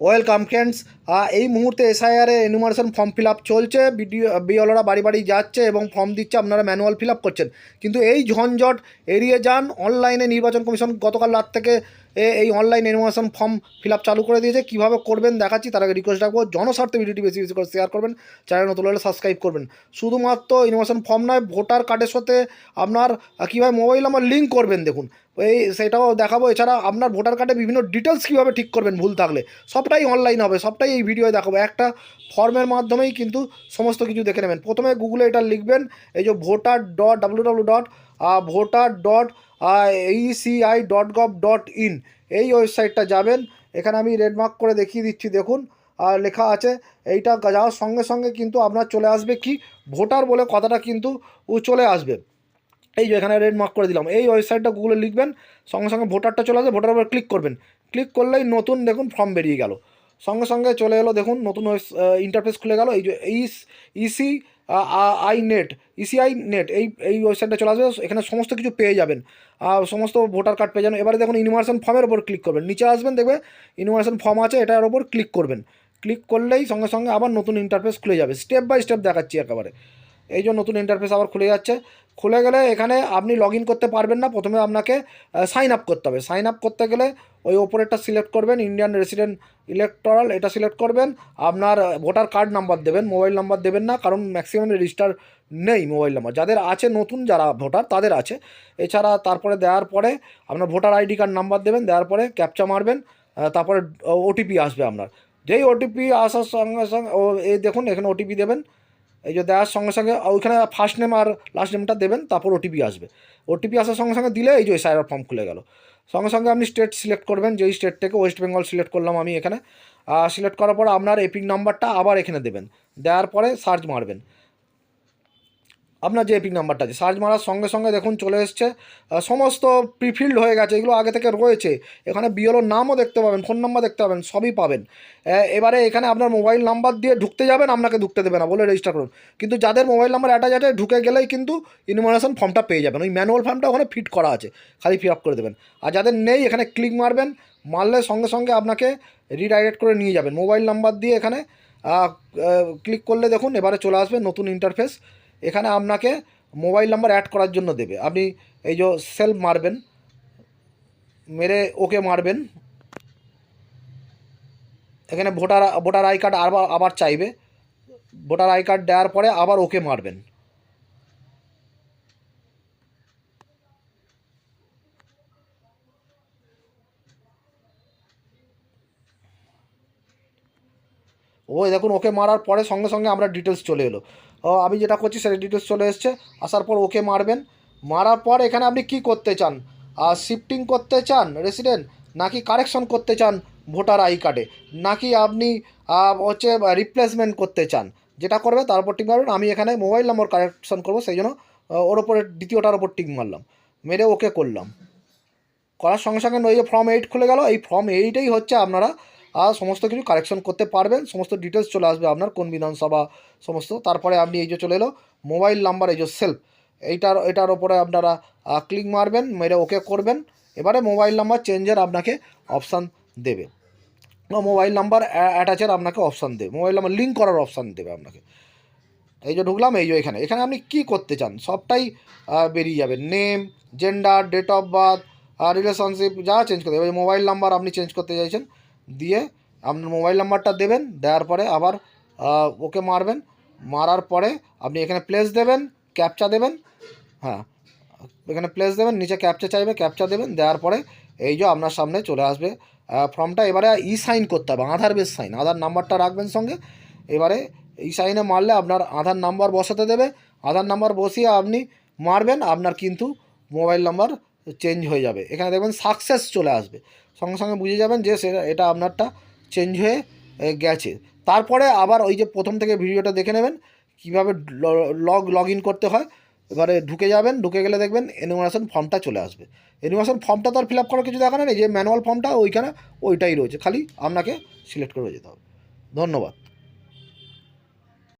Welcome friends. এই মুহূর্তে এসআইআরে এনুমারেশন ফর্ম ফিল আপ চলছে। বিডিও বিওলরা বাড়ি বাড়ি যাচ্ছে এবং ফর্ম দিচ্ছে, আপনারা ম্যানুয়াল ফিল আপ করছেন। কিন্তু এই ঝঞ্ঝট এড়িয়ে যান। অনলাইনে নির্বাচন কমিশন গতকাল রাত থেকে এই অনলাইন এনুমারেশন ফর্ম ফিল চালু করে দিয়েছে। কীভাবে করবেন দেখাচ্ছি, তার আগে রিকোয়েস্ট রাখব। জনস্বার্থে ভিডিওটি বেশি বেশি করে শেয়ার করবেন চ্যানেল নতুন হলে সাবস্ক্রাইব করবেন। শুধুমাত্র ইনোভেশন ফর্ম নয় ভোটার কার্ডের সাথে আপনার কীভাবে মোবাইল নাম্বার লিঙ্ক করবেন দেখুন। এই সেটাও দেখাবো। এছাড়া আপনার ভোটার কার্ডে বিভিন্ন ডিটেলস কীভাবে ঠিক করবেন ভুল থাকলে, সবটাই অনলাইন হবে, সবটাই এই ভিডিওয়ে দেখাবো। একটা ফর্মের মাধ্যমেই কিন্তু সমস্ত কিছু দেখে নেবেন। প্রথমে গুগলে এটা লিখবেন, এই যে voter dot W W dot voter dot ECI dot gov dot in এই ওয়েবসাইটটা যাবেন, এখানে আমি রেডমার্ক করে দেখিয়ে দিচ্ছি, দেখুন, আর লেখা আছে, এইটা যাওয়ার সঙ্গে সঙ্গে কিন্তু আপনার চলে আসবে কি? ভোটার বলে কথাটা কিন্তু ও চলে আসবে। এই যে এখানে রেড মার্ক করে দিলাম। এই ওয়েবসাইটটা গুগলে লিখবেন, সঙ্গে সঙ্গে ভোটারটা চলে আসবে ভোটার উপর ক্লিক করবেন। ক্লিক করলেই নতুন, দেখুন ফর্ম বেরিয়ে গেল। সঙ্গে সঙ্গে চলে এলো, দেখুন, নতুন ইন্টারফেস খুলে গেল। এই যে ইস EC I net ECI net, এই এই ওয়েবসাইটটা চলে আসবে, এখানে সমস্ত কিছু পেয়ে যাবেন। সমস্ত ভোটার কার্ড পেয়ে যাবেন। এবারে দেখুন ইনভার্সন ফর্মের ওপর ক্লিক করবেন। নিচে আসবেন, দেখবে ইনভার্সন ফর্ম আছে, এটার ওপর ক্লিক করবেন। ক্লিক করলেই সঙ্গে সঙ্গে আবার নতুন ইন্টারফেস খুলে যাবে। স্টেপ বাই স্টেপ দেখাচ্ছি একেবারে। এই জন্য নতুন ইন্টারফেস আবার খুলে যাচ্ছে। খুলে গেলে এখানে আপনি লগ করতে পারবেন না। প্রথমে আপনাকে সাইন আপ করতে হবে। সাইন আপ করতে গেলে ওই ওপরেরটা সিলেক্ট করবেন ইন্ডিয়ান রেসিডেন্ট ইলেকটরাল এটা সিলেক্ট করবেন। আপনার ভোটার কার্ড নাম্বার দেবেন মোবাইল নাম্বার দেবেন না, কারণ ম্যাক্সিমাম রেজিস্টার নেই মোবাইল নাম্বার যাদের আছে, নতুন যারা ভোটার তাদের আছে। এছাড়া তারপরে দেওয়ার পরে আপনার ভোটার আইডি কার্ড নাম্বার দেবেন, দেওয়ার পরে ক্যাপচা মারবেন তারপরে ওটিপি আসবে আপনার। যেই ওটিপি আসার সঙ্গে সঙ্গে, ও, এই দেখুন, এখানে ওটিপি দেবেন। এই যে দেওয়ার সঙ্গে সঙ্গে ওইখানে ফার্স্ট নেম আর লাস্ট নেমটা দেবেন, তারপর ওটিপি আসবে। ওটিপি আসার সঙ্গে সঙ্গে দিলে এই যে সাইবার ফর্ম খুলে গেল। সঙ্গে সঙ্গে আপনি স্টেট সিলেক্ট করবেন, যেই স্টেট থেকে ওয়েস্ট বেঙ্গল সিলেক্ট করলাম আমি এখানে। সিলেক্ট করার পর আপনার এপিক নাম্বারটা আবার এখানে দেবেন। দেওয়ার পরে সার্চ মারবেন। আপনার যে এপিক নাম্বারটা আছে, সার্চ মারার সঙ্গে সঙ্গে দেখুন চলে এসছে সমস্ত প্রিফিল্ড হয়ে গেছে, এগুলো আগে থেকে রয়েছে। এখানে বিএলওর নামও দেখতে পাবেন ফোন নাম্বার দেখতে পাবেন, সবই পাবেন। এবারে এখানে আপনার মোবাইল নাম্বার দিয়ে ঢুকতে যাবেন, আপনাকে ঢুকতে দেবে না, বলে রেজিস্টার করুন। কিন্তু যাদের মোবাইল নাম্বার অ্যাটাচ আছে, ঢুকে গেলেই কিন্তু ইনফরমেশন ফর্মটা পেয়ে যাবেন। ওই ম্যানুয়াল ফর্মটা ওখানে ফিট করা আছে, খালি ফিল আপ করে দেবেন। আর যাদের নেই, এখানে ক্লিক মারবেন, মারলে সঙ্গে সঙ্গে আপনাকে রিডাইরেক্ট করে নিয়ে যাবেন। মোবাইল নাম্বার দিয়ে এখানে ক্লিক করলে দেখুন, এবারে চলে আসবে নতুন ইন্টারফেস এখানে আপনাকে মোবাইল নাম্বার অ্যাড করার জন্য দেবে। আপনি এই যে সেলফ মারবেন, মেরে ওকে মারবেন। এখানে ভোটার ভোটার আই কার্ড আবার আবার চাইবে। ভোটার আই কার্ড দেওয়ার পরে আবার ওকে মারবেন। ওই দেখুন, ওকে মারার পরে সঙ্গে সঙ্গে আমরা ডিটেলস চলে এলো। ও, আমি যেটা করছি, সেটা ডিটেলস চলে এসছে। আসার পর ওকে মারবেন। মারার পর এখানে আপনি কি করতে চান? আর শিফটিং করতে চান রেসিডেন্ট নাকি কারেকশন করতে চান ভোটার আই কার্ডে নাকি আপনি হচ্ছে রিপ্লেসমেন্ট করতে চান? যেটা করবে, তার উপর টিক মারবেন। আমি এখানে মোবাইল নম্বর কারেকশন করব, সেই জন্য ওর ওপরে দ্বিতীয়টার ওপর টিক মারলাম। মেরে ওকে করলাম। করার সঙ্গে সঙ্গে ওই যে ফর্ম এইট খুলে গেল। এই ফর্ম এইটেই হচ্ছে আপনারা আর সমস্ত কিছু কারেকশন করতে পারবেন। সমস্ত ডিটেলস চলে আসবে আপনার কোন বিধানসভা সমস্ত। তারপরে আপনি এই যে চলে এলো মোবাইল নাম্বার এই যে সেলফ এইটার, এটার ওপরে আপনারা ক্লিক মারবেন, মেরে ওকে করবেন। এবারে মোবাইল নাম্বার চেঞ্জের আপনাকে অপশান দেবে। মোবাইল নাম্বার অ্যাটাচের আপনাকে অপশান দেবে। মোবাইল নাম্বার লিঙ্ক করার অপশান দেবে আপনাকে। এই যে ঢুকলাম, এই যে এখানে। এখানে আপনি কি করতে চান? সবটাই বেরিয়ে যাবে। Name gender date of birth relationship যা চেঞ্জ করতে মোবাইল নাম্বার আপনি চেঞ্জ করতে চাইছেন। দিয়ে আপনার মোবাইল নাম্বারটা দেবেন, দেওয়ার পরে আবার ওকে মারবেন। মারার পরে আপনি এখানে প্লেস দেবেন ক্যাপচা দেবেন। হ্যাঁ এখানে প্লেস দেবেন, নিচে ক্যাপচা চাইবে ক্যাপচা দেবেন, দেওয়ার পরে এই যে আপনার সামনে চলে আসবে। ফর্মটা এবারে ই সাইন করতে হবে, আধার বেস সাইন আধার নাম্বারটা রাখবেন সঙ্গে। এবারে ই সাইনে মারলে আপনার আধার নাম্বার বসাতে দেবে। আধার নাম্বার বসিয়ে আপনি মারবেন, আপনার কিন্তু মোবাইল নাম্বার চেঞ্জ হয়ে যাবে। এখানে দেখবেন সাকসেস চলে আসবে। সঙ্গে সঙ্গে বুঝে যাবেন যে সেটা, এটা আপনারটা চেঞ্জ হয়ে গেছে। তারপরে আবার ওই যে প্রথম থেকে ভিডিওটা দেখে নেবেন, কীভাবে লগ লগ ইন করতে হয়। এবারে ঢুকে যাবেন, ঢুকে গেলে দেখবেন এনিমেশন ফর্মটা চলে আসবে। এনিমেশন ফর্মটা তো আর ফিল আপ করার কিছু দেখানো নেই যে ম্যানুয়াল ফর্মটা ওইখানে ওইটাই রয়েছে। খালি আপনাকে সিলেক্ট করে যেতে হবে। ধন্যবাদ।